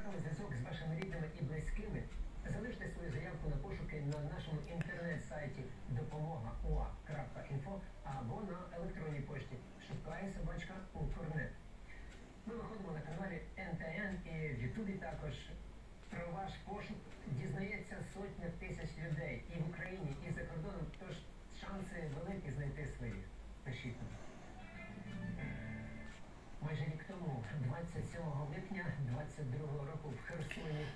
втратили зв'язок з вашими рідними і близькими, залиште свою заявку на пошуки на нашому інтернет-сайті допомога.ua.info або на електронній пошті шукає собачка Укрнет. Ми виходимо на каналі НТН і в Ютубі також. Про ваш пошук дізнається сотня тисяч людей і в Україні, і за кордоном. Тож шанси великі знайти своїх. Пишіть. Майже рік тому, 27 липня 22 року в Херсоні,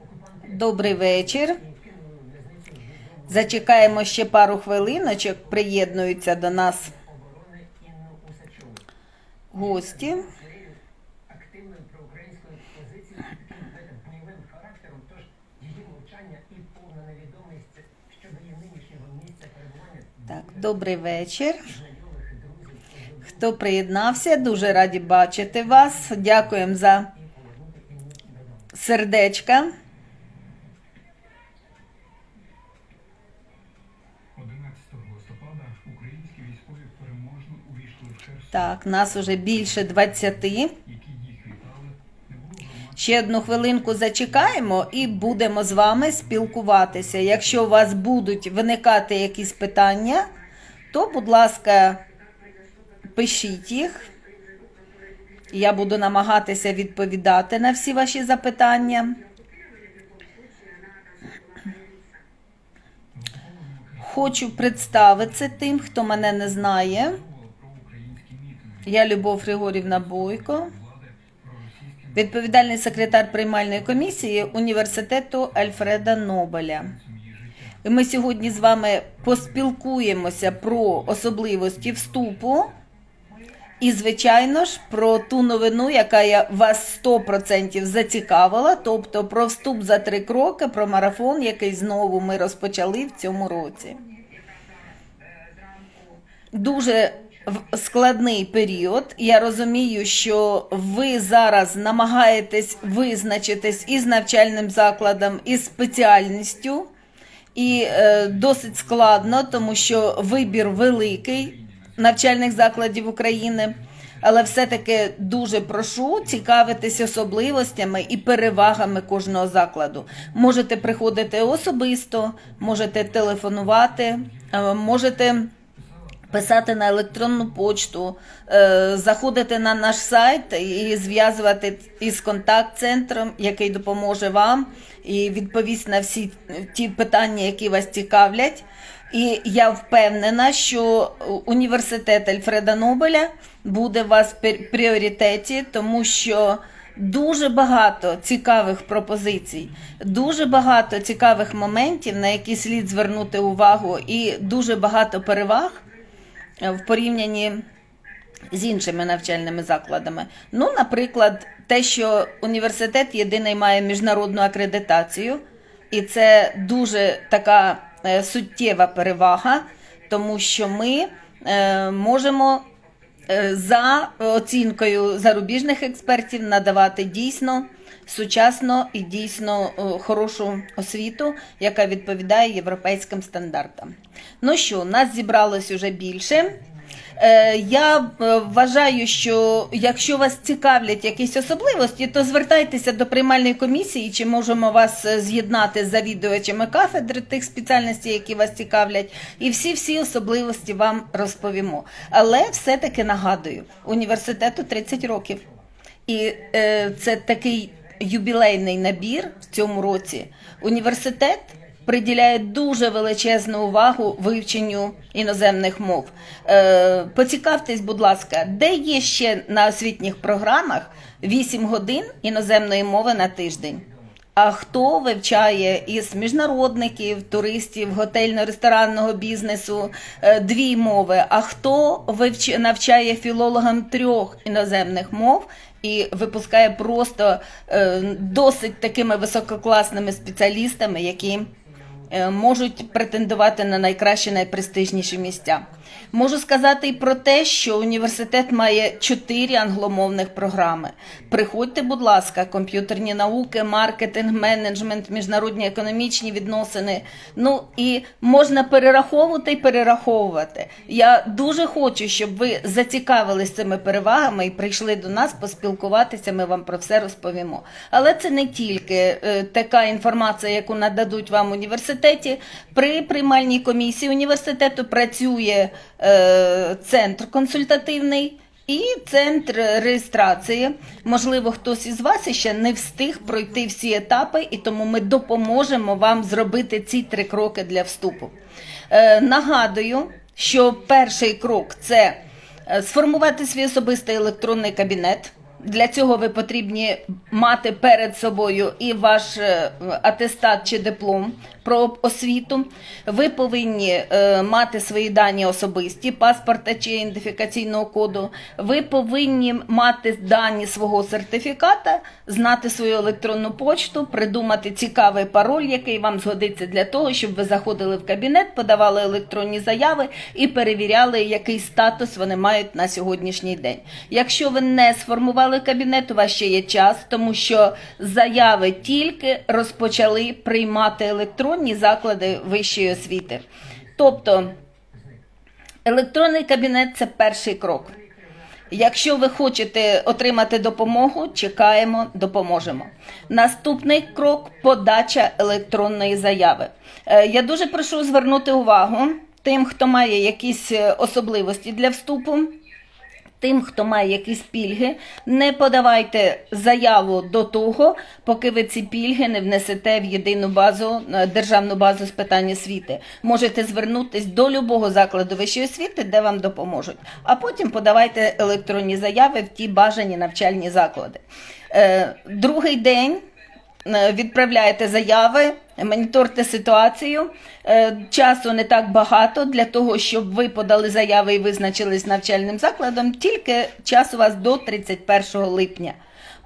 окупанти Добрий вечір. Зачекаємо ще пару хвилиночок. Приєднуються до нас гості. Так, добрий вечір. Хто приєднався, дуже раді бачити вас. Дякуємо за сердечка. 11 листопада українські військові переможно увійшли в Херсон, Так, нас уже більше 20. які їх вітали. Не було громад Ще одну хвилинку зачекаємо і будемо з вами спілкуватися. Якщо у вас будуть виникати якісь питання, то, будь ласка, пишіть їх. Я буду намагатися відповідати на всі ваші запитання. Хочу представитися тим, хто мене не знає. Я Любов Григорівна Бойко. Відповідальний секретар приймальної комісії університету Альфреда Нобеля. І ми сьогодні з вами поспілкуємося про особливості вступу. І, звичайно ж, про ту новину, яка я вас 100% зацікавила, тобто про вступ за три кроки, про марафон, який знову ми розпочали в цьому році. Дуже складний період. Я розумію, що ви зараз намагаєтесь визначитись із навчальним закладом, із спеціальністю. І е, досить складно, тому що вибір великий навчальних закладів України. Але все-таки дуже прошу цікавитись особливостями і перевагами кожного закладу. Можете приходити особисто, можете телефонувати, е, можете писати на електронну почту, е, заходити на наш сайт і зв'язувати із контакт-центром, який допоможе вам і відповість на всі ті питання, які вас цікавлять. І я впевнена, що університет Альфреда Нобеля буде у вас в пріоритеті, тому що дуже багато цікавих пропозицій, дуже багато цікавих моментів, на які слід звернути увагу, і дуже багато переваг е, в порівнянні з іншими навчальними закладами. Ну, наприклад, те, що університет єдиний має міжнародну акредитацію, і це дуже така суттєва перевага, тому що ми е, можемо е, за оцінкою зарубіжних експертів надавати дійсно сучасну і дійсно е, хорошу освіту, яка відповідає європейським стандартам. Ну що, нас зібралось уже більше. Е, Я е, вважаю, що якщо вас цікавлять якісь особливості, то звертайтеся до приймальної комісії, чи можемо вас е, з'єднати з завідувачами кафедри тих спеціальностей, які вас цікавлять, і всі всі особливості вам розповімо. Але все-таки нагадую, університету 30 років. І це такий юбілейний набір в цьому році. Університет приділяє дуже величезну увагу вивченню іноземних мов. Е, поцікавтесь, будь ласка, де є ще на освітніх програмах 8 годин іноземної мови на тиждень? А хто вивчає із міжнародників, туристів, готельно-ресторанного бізнесу е, дві мови? А хто вивч... навчає філологам трьох іноземних мов і випускає просто е, досить такими висококласними спеціалістами, які можуть претендувати на найкращі, найпрестижніші місця? Можу сказати і про те, що університет має чотири англомовних програми. Приходьте, будь ласка, комп'ютерні науки, маркетинг, менеджмент, міжнародні економічні відносини. Ну і можна перераховувати і перераховувати. Я дуже хочу, щоб ви зацікавились цими перевагами і прийшли до нас поспілкуватися. Ми вам про все розповімо. Але це не тільки е, така інформація, яку нададуть вам університеті. При приймальній комісії університету працює е, центр консультативний. І центр реєстрації. Можливо, хтось із вас ще не встиг пройти всі етапи, і тому ми допоможемо вам зробити ці три кроки для вступу. Е, нагадую, що перший крок це е, сформувати свій особистий електронний кабінет. Для цього ви потрібні мати перед собою і ваш е, атестат чи диплом про освіту. Ви повинні е, мати свої дані особисті, паспорта чи ідентифікаційного коду. Ви повинні мати дані свого сертифіката, знати свою електронну почту, придумати цікавий пароль, який вам згодиться для того, щоб ви заходили в кабінет, подавали електронні заяви і перевіряли, який статус вони мають на сьогоднішній день. Якщо ви не сформували кабінет, у вас ще є час, тому що заяви тільки розпочали приймати електронні заклади вищої освіти. Тобто електронний кабінет це перший крок. Якщо ви хочете отримати допомогу, чекаємо, допоможемо. Наступний крок подача електронної заяви. Е, Я дуже прошу звернути увагу тим, хто має якісь е, особливості для вступу. Тим, хто має якісь пільги, не подавайте заяву до того, поки ви ці пільги не внесете в єдину базу, е, державну базу з питань освіти. Можете звернутись до любого закладу вищої освіти, де вам допоможуть. А потім подавайте електронні заяви в ті бажані навчальні заклади. Е, Другий день е, відправляєте заяви, моніторте ситуацію. Е, Часу не так багато для того, щоб ви подали заяви і визначились навчальним закладом. Тільки час у вас до 31 липня.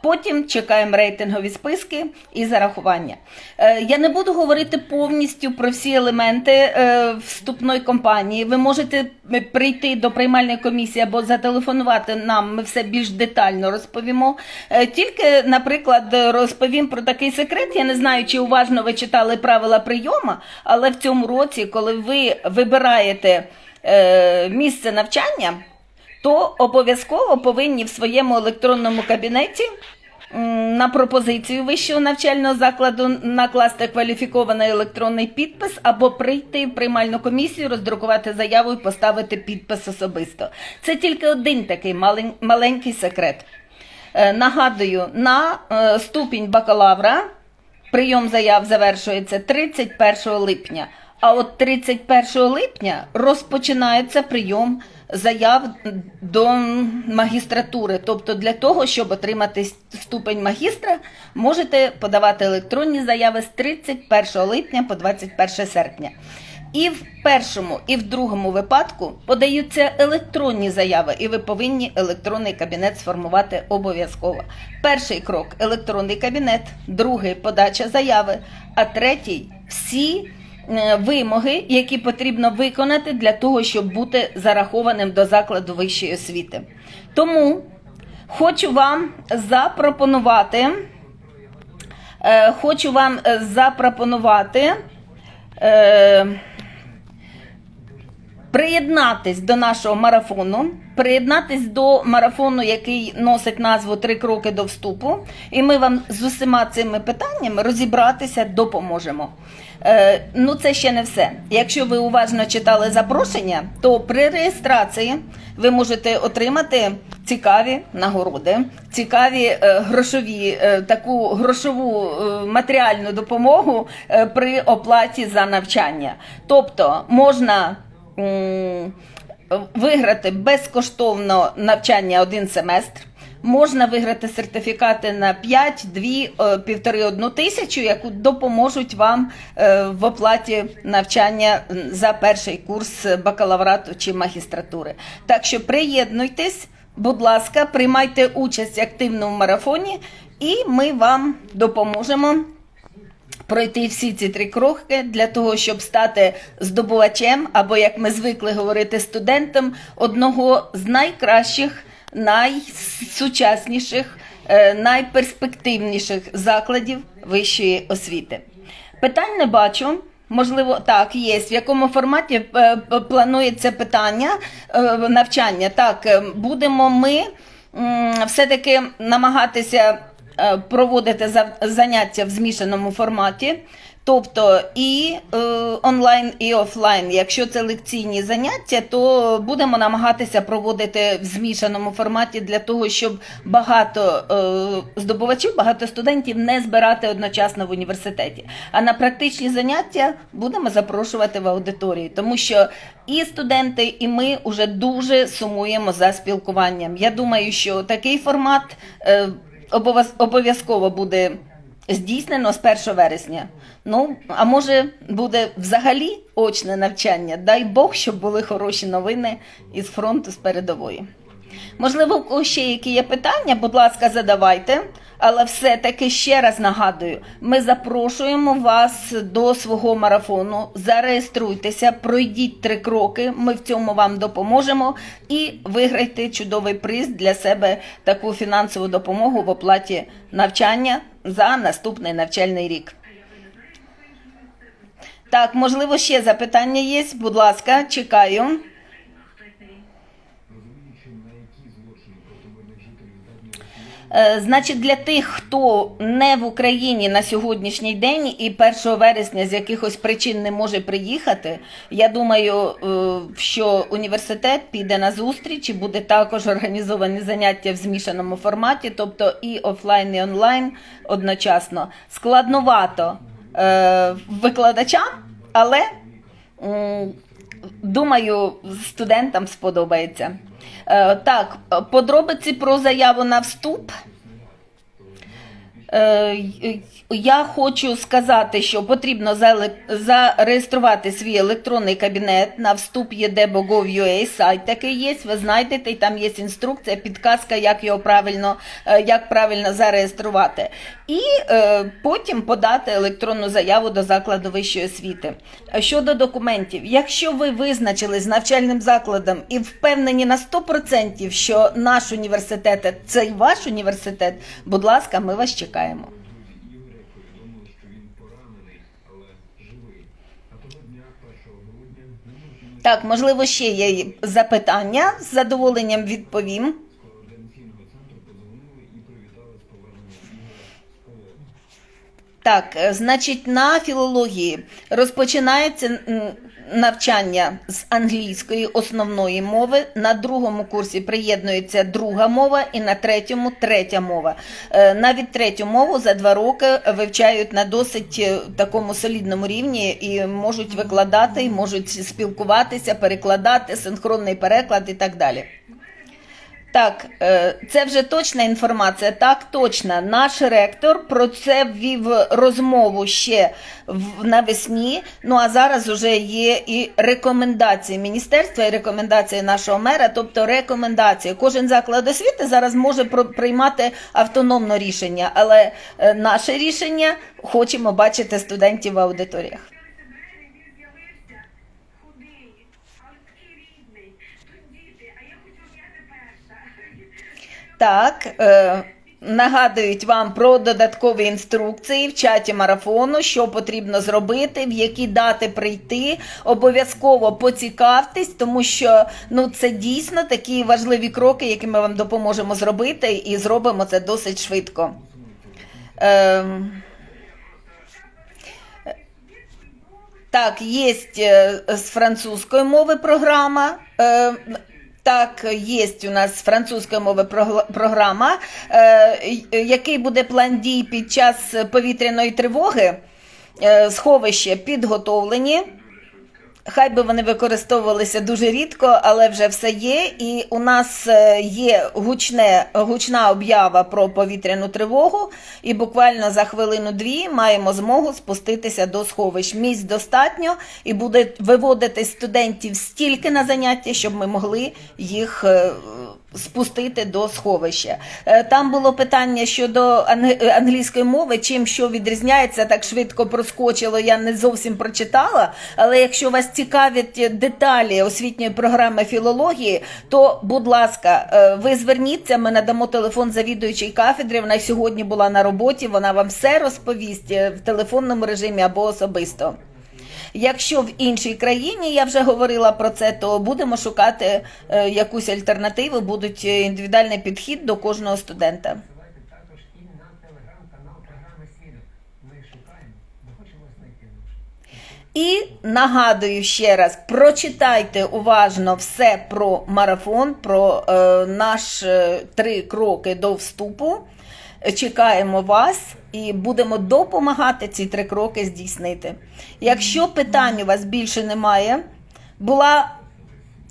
Потім чекаємо рейтингові списки і зарахування. Е, Я не буду говорити повністю про всі елементи е, вступної кампанії. Ви можете прийти до приймальної комісії або зателефонувати нам. Ми все більш детально розповімо. Е, Тільки, наприклад, розповім про такий секрет. Я не знаю, чи уважно ви читали правила прийому, але в цьому році, коли ви вибираєте місце навчання то обов'язково повинні в своєму електронному кабінеті на пропозицію вищого навчального закладу накласти кваліфікований електронний підпис або прийти в приймальну комісію, роздрукувати заяву і поставити підпис особисто. Це тільки один такий маленький секрет. Е, Нагадую, на е, ступінь бакалавра прийом заяв завершується 31 липня. А от 31 липня розпочинається прийом заяв до магістратури. Тобто для того, щоб отримати ступень магістра, можете подавати електронні заяви з 31 липня по 21 серпня. І в першому, і в другому випадку подаються електронні заяви, і ви повинні електронний кабінет сформувати обов'язково. Перший крок електронний кабінет, другий подача заяви, а третій всі вимоги, які потрібно виконати для того, щоб бути зарахованим до закладу вищої освіти. Тому хочу вам запропонувати. Е, хочу вам е, запропонувати е, приєднатись до нашого марафону, приєднатись до марафону, який носить назву Три кроки до вступу. І ми вам з усіма цими питаннями розібратися допоможемо. Е, ну, це ще не все. Якщо ви уважно читали запрошення, то при реєстрації ви можете отримати цікаві нагороди, цікаві е, грошові, е, таку грошову е, матеріальну допомогу е, при оплаті за навчання. Тобто можна виграти безкоштовно навчання один семестр. Можна виграти сертифікати на 5, 2, півтори, одну тисячу, яку допоможуть вам е, в оплаті навчання за перший курс бакалаврату чи магістратури. Так що приєднуйтесь, будь ласка, приймайте участь активно в марафоні, і ми вам допоможемо пройти всі ці три кроки для того, щоб стати здобувачем, або як ми звикли говорити, студентом одного з найкращих, найсучасніших, е, найперспективніших закладів вищої освіти. Питань не бачу. Можливо, так, є. В якому форматі е, планується питання е, навчання? Так, будемо ми все-таки намагатися проводити заняття в змішаному форматі. Тобто і е, онлайн, і офлайн. Якщо це лекційні заняття, то будемо намагатися проводити в змішаному форматі для того, щоб багато е, здобувачів, багато студентів не збирати одночасно в університеті. А на практичні заняття будемо запрошувати в аудиторії, тому що і студенти, і ми вже дуже сумуємо за спілкуванням. Я думаю, що такий формат е, обов'язково буде здійснено з 1 вересня. Ну, а може, буде взагалі очне навчання. Дай Бог, щоб були хороші новини із фронту з передової. Можливо, у ще які є питання, будь ласка, задавайте. Але все-таки ще раз нагадую: ми запрошуємо вас до свого марафону. Зареєструйтеся, пройдіть три кроки. Ми в цьому вам допоможемо і виграйте чудовий приз для себе таку фінансову допомогу в оплаті навчання за наступний навчальний рік. Так, можливо, ще запитання є. Будь ласка, чекаю. Значить, для тих, хто не в Україні на сьогоднішній день і 1 вересня з якихось причин не може приїхати, я думаю, е, що університет піде на зустріч і буде також організовані заняття в змішаному форматі, тобто і офлайн, і онлайн одночасно. Складновато е, викладачам, але думаю, студентам сподобається. Е, Так, подробиці про заяву на вступ. Е, Я хочу сказати, що потрібно зареєструвати свій електронний кабінет на вступ єдебо.gov.ua, сайт такий є, ви знайдете, і там є інструкція, підказка, як його правильно, е, як правильно зареєструвати. І е, потім подати електронну заяву до закладу вищої освіти. Щодо документів, якщо ви визначились з навчальним закладом і впевнені на 100%, що наш університет це ваш університет, будь ласка, ми вас чекаємо. Так, можливо, ще є запитання. З задоволенням відповім. Так, е, значить, на філології розпочинається навчання з англійської основної мови. На другому курсі приєднується друга мова, і на третьому третя мова. Е, Навіть третю мову за два роки вивчають на досить е, такому солідному рівні і можуть викладати, і можуть спілкуватися, перекладати, синхронний переклад і так далі. Так, е, це вже точна інформація. Так, точно. Наш ректор про це ввів розмову ще навесні. Ну а зараз вже є і рекомендації міністерства, і рекомендації нашого мера. Тобто рекомендації. Кожен заклад освіти зараз може приймати автономно рішення, але е, наше рішення хочемо бачити студентів в аудиторіях. Так, е, нагадують вам про додаткові інструкції в чаті марафону, що потрібно зробити, в які дати прийти. Обов'язково поцікавтесь, тому що ну, це дійсно такі важливі кроки, які ми вам допоможемо зробити, і зробимо це досить швидко. Ем, Так, є з французької мови програма. Е, Так, є у нас французької мови програма. Е, Який буде план дій під час повітряної тривоги? Е, Сховища підготовлені. Хай би вони використовувалися дуже рідко, але вже все є. І у нас е, є гучне, гучна об'ява про повітряну тривогу, і буквально за хвилину-дві маємо змогу спуститися до сховищ. Місць достатньо і буде виводити студентів стільки на заняття, щоб ми могли їх е, спустити до сховища. Е, Там було питання щодо е, англійської мови, чим що відрізняється, так швидко проскочило, я не зовсім прочитала. Але якщо вас цікавлять деталі освітньої програми філології, то, будь ласка, е, ви зверніться, ми надамо телефон завідуючій кафедри. Вона сьогодні була на роботі, вона вам все розповість в телефонному режимі або особисто. Якщо в іншій країні я вже говорила про це, то будемо шукати е, якусь альтернативу, будуть е, індивідуальний підхід до кожного студента. І нагадую ще раз: прочитайте уважно все про марафон, про е, наш е, три кроки до вступу. Чекаємо вас і будемо допомагати ці три кроки здійснити. Якщо питань у вас більше немає, була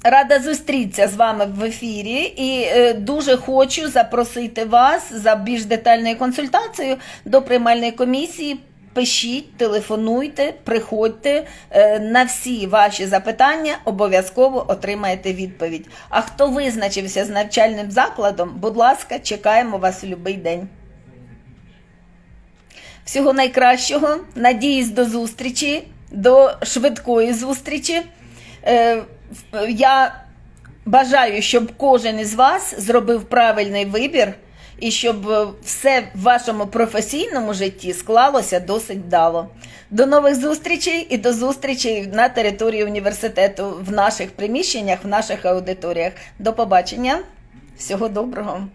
рада зустрітися з вами в ефірі і е, дуже хочу запросити вас за більш детальною консультацією до приймальної комісії. Пишіть, телефонуйте, приходьте Е, на всі ваші запитання, обов'язково отримаєте відповідь. А хто визначився з навчальним закладом, будь ласка, чекаємо вас у будь-який день. Всього найкращого. Надіюсь до зустрічі, до швидкої зустрічі. Е, Я бажаю, щоб кожен із вас зробив правильний вибір і щоб е, все в вашому професійному житті склалося досить вдало. До нових зустрічей і до зустрічей на території університету в наших приміщеннях, в наших аудиторіях. До побачення. Всього доброго.